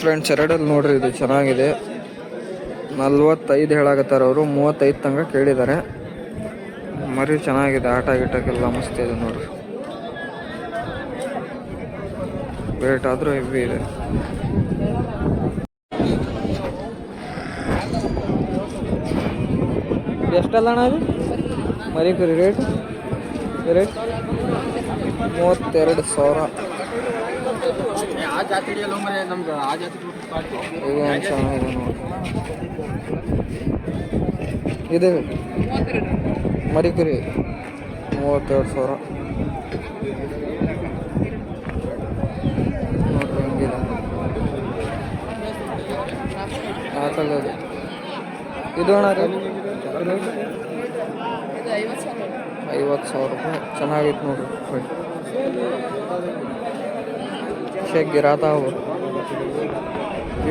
Friends, ಎರಡಲ್ಲಿ ನೋಡ್ರಿ, ಇದು ಚೆನ್ನಾಗಿದೆ. ನಲ್ವತ್ತೈದು ಹೇಳಾಕತ್ತಾರ ಅವರು, ಮೂವತ್ತೈದು ತನಕ ಕೇಳಿದ್ದಾರೆ. ಮರಿ ಚೆನ್ನಾಗಿದೆ, ಆಟ ಗಿಟಕ್ಕೆಲ್ಲ ಮಸ್ತ್ ಇದೆ ನೋಡ್ರಿ. ರೇಟ್ ಆದರೂ ಹೆವಿ ಇದೆ. ಎಷ್ಟಲ್ಲ ಅಣ್ಣ ಅದು? ಮರಿ ಕುರಿ ರೇಟ್ ರೇಟ್ ಮೂವತ್ತೆರಡು ಸಾವಿರ. ಆ ಜಾತಿ ಹಿಡಿಯಲ್ಲ ಮರೆ ನಮ್ದು ಆ ಜಾತಿ ಇದು ಮರಿಕುರಿ ಚೆನ್ನಾಗಿದೆ ನೋಡಿ. ಇದು ಮರಿ ಕುರಿ ಮೂವತ್ತೆರಡು ಸಾವಿರ. ನೋಡ್ರಿ ಹೆಂಗಿದೆ. ಹಾಕಲ್ಲದು ಇದು ಅಣ್ಣ ಐವತ್ತು ಸಾವಿರ. ರೂಪಾಯಿ. ಚೆನ್ನಾಗಿತ್ತು ನೋಡ್ರಿ. ಕೊಡಿ ಶೇಕ್ ಗಿರಾತಾವು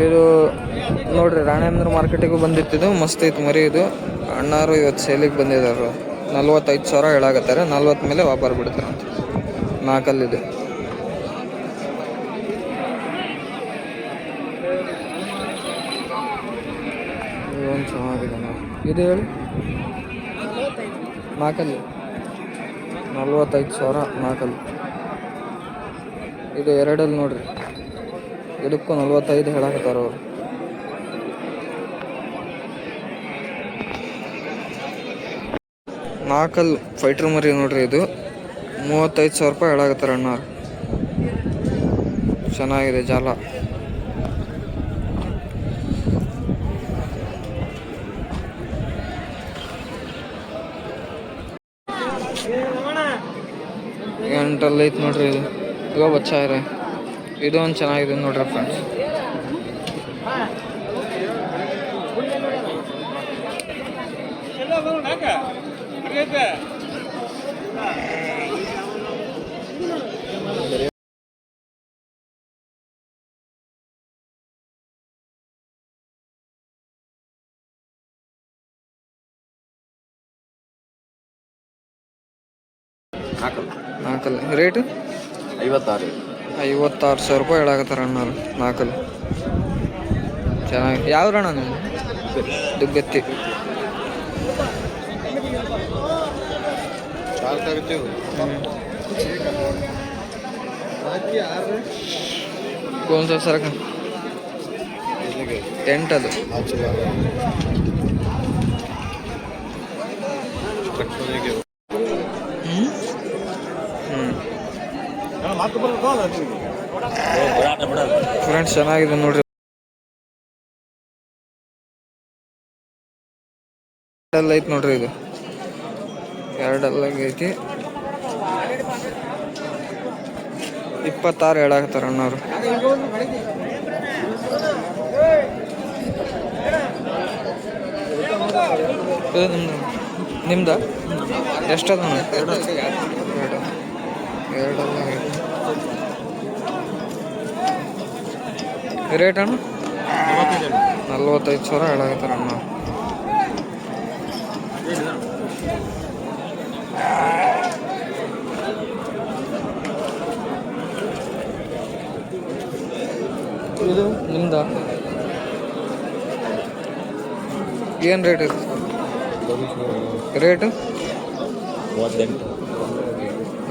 ಇದು ನೋಡ್ರಿ, ರಾಣೇಂದ್ರ ಮಾರ್ಕೆಟಿಗೂ ಬಂದಿತ್ತಿದು, ಮಸ್ತ್ ಐತಿ ಮರಿ ಇದು. ಅಣ್ಣಾರು ಇವತ್ತು ಸೇಲಿಗೆ ಬಂದಿದ್ದಾರೆ ನಲ್ವತ್ತೈದು ಸಾವಿರ ಹೇಳಾಗತ್ತಾರೆ ನಲ್ವತ್ತು ಮೇಲೆ ವ್ಯಾಪಾರ ಬಿಡ್ತಾರೆ ನಾಲ್ಕಲ್ಲಿದೆ. ಚೆನ್ನಾಗಿದೆ ನೋಡಿ ಇದು ಹೇಳಿ? ನಾಲ್ಕಲ್ಲಿ. ನಲ್ವತ್ತೈದು ಸಾವಿರ ನಾಲ್ಕಲ್ಲಿ. ಇದು ಎರಡಲ್ಲಿ ನೋಡ್ರಿ. ಇದಕ್ಕೂ ನಲ್ವತ್ತೈದು ಹೇಳಕತ್ತಾರ ಅವರು. ನಾಲ್ಕಲ್ಲಿ ಫೈಟರ್ ಮರಿ ನೋಡ್ರಿ ಇದು. ಮೂವತ್ತೈದು ಸಾವಿರ ರೂಪಾಯಿ ಹೇಳಾಕತ್ತಾರ ಅಣ್ಣ ಚೆನ್ನಾಗಿದೆ ಜಾಲ. ಎಂಟಲ್ಲಿ ಐತೆ ನೋಡ್ರಿ ಇದು. ಇವಾಗ ಬಚ್ಚ ಇದೆ ಇದು ಒಂದು ಚೆನ್ನಾಗಿದೆ ನೋಡ್ರಿ ಫ್ರೆಂಡ್ಸ್ ಹಾಕಲ್ಲ. ರೇಟ್ ಐವತ್ತಾರು. ಐವತ್ತಾರು ಸಾವಿರ ರೂಪಾಯಿ ಹೇಳಾಕತ್ತಾರ ಅಣ್ಣ ನಾಲ್ಕಲ್ಲಿ. ಚೆನ್ನಾಗಿ. ಯಾವ್ರಣ್ಣ ನೀವು? ದುಗ್ಗತ್ತಿ. ಕೋನ್ ಸರಕ ಎಂಟದು. ಫ್ರೆಂಡ್ಸ್ ಚೆನ್ನಾಗಿದೆ ನೋಡ್ರಿ. ಎರಡಲ್ಲ ಐತಿ ನೋಡ್ರಿ ಇದು. ಎರಡಲ್ಲ ಐತಿ. ಇಪ್ಪತ್ತಾರು ಹೇಳಾಕತ್ತಾರ ಅಣ್ಣವ್ರು. ನಿಮ್ದು? ಎಷ್ಟದ ಎರಡು ಎರಡಲ್ಲ ರೇಟ್ ಅಣ್ಣ ನಲ್ವತ್ತೈದು ಸಾವಿರ ಹೇಳಾಕತ್ತಾರ ಅಣ್ಣ ಇದು ನಿಮ್ದ ಏನು ರೇಟ್ ಇದೆ ರೇಟ್ ಮೂವತ್ತೆಂಟು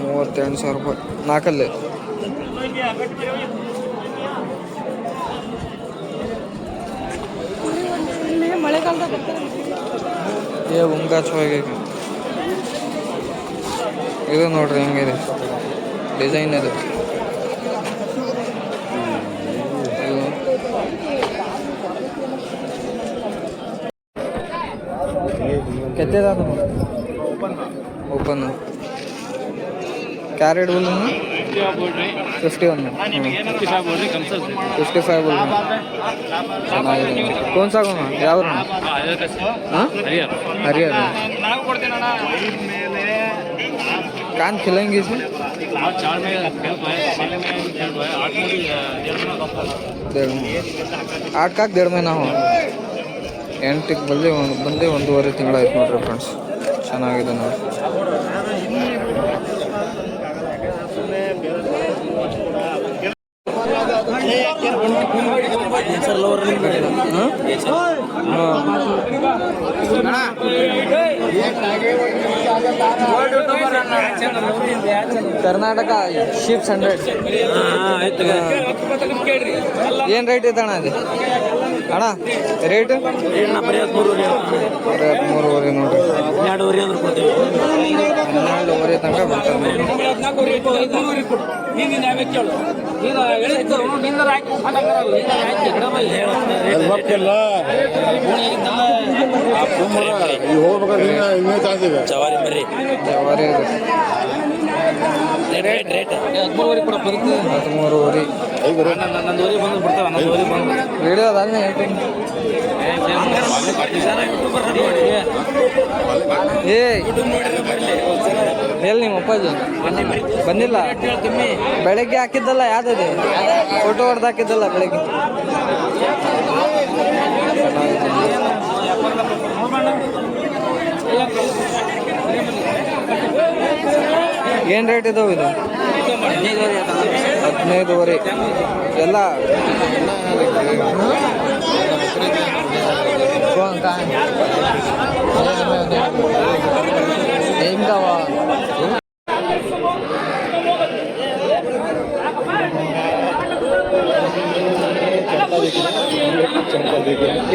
ಮೂವತ್ತೆಂಟು ಸಾವಿರ ರೂಪಾಯಿ ನಾಲ್ಕಲ್ಲಿ ಏ ಉಂಗ ಚೊಯ್ಗೆ ಇದು ನೋಡ್ರಿ ಹೆಂಗಿದೆ. ಡಿಸೈನ್ ಇದು. ಕೆತ್ತದ ಓಪನ್ ಓಪನ್ ಕ್ಯಾರೆಟ್ बोल ಫಿಫ್ಟಿ ಒನ್ ಫಿಫ್ಟಿ ಫೈವ್ बोल ಚೆನ್ನಾಗಿದೆ कौन सा कौन ಯಾವ ಹಾಂ ಹರಿಹರ कान खिलाएंगे इसे डेढ़ महीना आठ काक डेढ़ महीना हो ಎಂಟಕ್ಕೆ ಬಂದು ಒಂದು ಬಂದು ಒಂದೂವರೆ ತಿಂಗಳಾಯ್ತು ನೋಡ್ರಿ ಫ್ರೆಂಡ್ಸ್ ಚೆನ್ನಾಗಿದೆ ನೋಡಿ ಕರ್ನಾಟಕ ಶಿಪ್ಸ್ ಹಂಡ್ರೆಡ್. ಏನು ರೇಟ್ ಇದೆ ಅಣ್ಣ ಅದು ಅಣ್ಣ ರೇಟ್ ಮೂರುವರೆ ನೋಡ್ರಿ. ಹನ್ನೆರಡುವರೆ ಅಂದ್ರೆ ಕೊಡ್ತೀವಿ ಹನ್ನೆರಡುವರೆ ತನಕ ಬರ್ತಾರೆ ಜವಾರಿ ಮರಿ ಜವಾರಿ ರೇಟ್ ರೇಟ್ ಹದಿಮೂರುವರೆ ಕೂಡ ಬರುತ್ತೆ ಹದಿಮೂರುವರೆ ನಂದೂವರೆ ಬಂದು ಬಿಡ್ತಾವ ನಂದೂವರೆ ಬಂದು ವಿಡಿಯೋ ಅದಾದ್ಮೇಲೆ ಹೇಳ್ತೀನಿ ಏ ಎಲ್ಲಿ ನಿಮ್ಮ ಅಪ್ಪಾಜಿ ಬಂದಿಲ್ಲ ಬೆಳಗ್ಗೆ ಹಾಕಿದ್ದಲ್ಲ ಯಾವ್ದದು ಫೋಟೋ ಹೊಡೆದು ಹಾಕಿದ್ದಲ್ಲ ಬೆಳಗ್ಗೆ ಏನು ರೇಟ್ ಇದಾವೆ ಇದು? ಹದಿನೈದುವರೆ. ಎಲ್ಲ? ಏನ್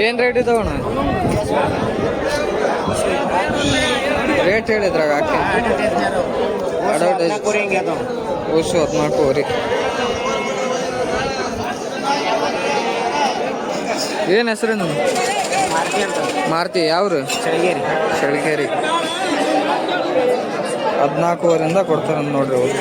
ಏನು ರೇಟ್ ಇದಾವಣ್ಣ ರೇಟ್ ಹೇಳಿದ್ರಾಗ ಅಡ್ವರ್ಟೈಸ್ ಹದಿನಾಲ್ಕುವರೆ ಏನು ಹೆಸರು ನಿಮ್ಮ ಮಾರುತಿ ಯಾವ್ರು? ಚಳಿಗೇರಿ ಚಳಿಗೇರಿ ಹದಿನಾಲ್ಕುವರೆಯಿಂದ ಕೊಡ್ತಾರೆ ನೋಡ್ರಿ ಅವರು.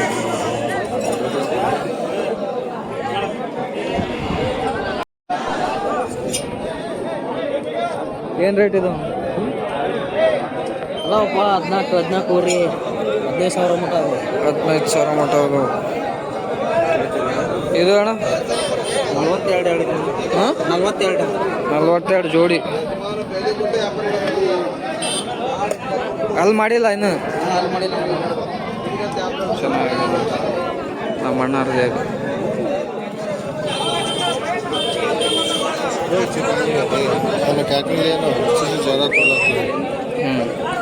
ಏನು ರೇಟ್ ಇದು? ಅಲ್ಲಪ್ಪ ಹದಿನಾಲ್ಕು ಹದಿನಾಲ್ಕೂವರೆ. ಹದಿನೈದು ಸಾವಿರ ಮಟ್ಟ ಹದಿನೈದು ಸಾವಿರ ಮಟ್ಟ ಅದು ಇದು ಅಣ್ಣ ನಲ್ವತ್ತೆರಡು ಎರಡು ಹಾಂ ನಲ್ವತ್ತೆರಡು ನಲ್ವತ್ತೆರಡು ಜೋಡಿ ಅಲ್ಲಿ ಮಾಡಿಲ್ಲ ಇನ್ನು ಚೆನ್ನಾಗಿದೆ ನಮ್ಮ ಅಣ್ಣಾರ್ದೇ ಇದು ಹ್ಞೂ